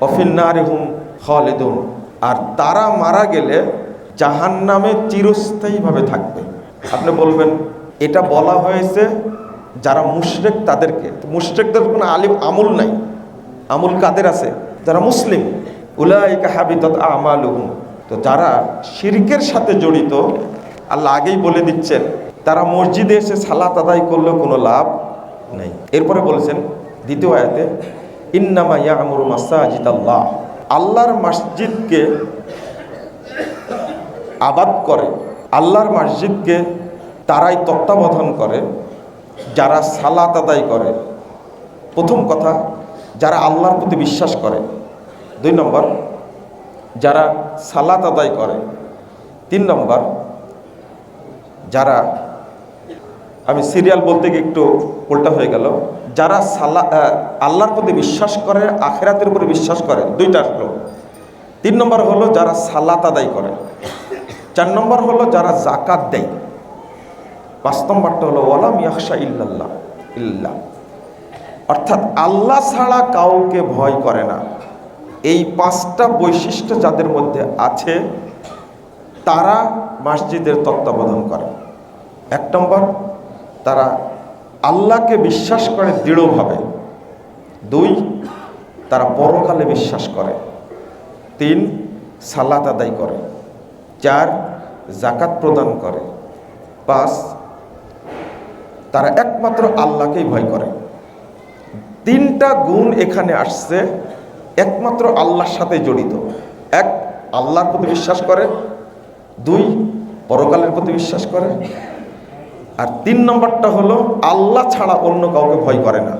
অফিন্নারিহুম খালিদুন। আর তারা মারা গেলে জাহান্নামে চিরস্থায়ীভাবে থাকবে। আপনি বলবেন, এটা বলা হয়েছে যারা মুশরেক তাদেরকে। মুশরেকদের কোনো আলিম আমল নাই। আমল কাদের আছে? যারা মুসলিম। উলাইকা হাবিতত আমালুহুম। তো যারা শিরকের সাথে জড়িত, আল্লাহ আগেই বলে দিচ্ছেন, তারা মসজিদে এসে সালাত আদায় করলেও কোনো লাভ নেই। এরপরে বলেছেন, দ্বিতীয় আয়াতে ইন্নামা ইয়ামুর মাসাজিদ আল্লাহ আল্লাহর মসজিদকে আবাদ করে, আল্লাহর মসজিদকে তারাই তত্ত্বাবধান করে, যারা সালাত আদায় করে। প্রথম কথা, যারা আল্লাহর প্রতি বিশ্বাস করে। দুই নম্বর, যারা সালাত আদায় করে। তিন নম্বর, যারা আমি সিরিয়াল বলতে গিয়ে একটু উল্টা হয়ে গেল। যারা সালা আল্লাহর প্রতি বিশ্বাস করে, আখেরাতের উপরে বিশ্বাস করে, দুইটা আসলো তিন নম্বর হলো যারা সালাত আদায় করে। চার নম্বর হলো যারা জাকাত দেয়। পাঁচ নম্বরটা হলো, ওয়ালাম ইয়াকশা ইল্লাল্লাহ ইল্লাহ অর্থাৎ আল্লাহ ছাড়া কাউকে ভয় করে না। এই পাঁচটা বৈশিষ্ট্য যাদের মধ্যে আছে, তারা মসজিদের তত্ত্বাবধান করে। এক নম্বর তারা আল্লাহকে বিশ্বাস করে দৃঢ়ভাবে। দুই, তারা পরকালে বিশ্বাস করে। তিন, সালাত আদায় করে। চার জাকাত প্রদান করে। পাঁচ, তারা একমাত্র আল্লাহকেই ভয় করে। তিনটা গুণ এখানে আসছে, একমাত্র আল্লাহর সাথে জড়িত। এক, আল্লাহর প্রতি বিশ্বাস করে। দুই, পরকালের প্রতি বিশ্বাস করে। আর তিন নম্বরটা হলো আল্লাহ ছাড়া অন্য কাউকে ভয় করে না।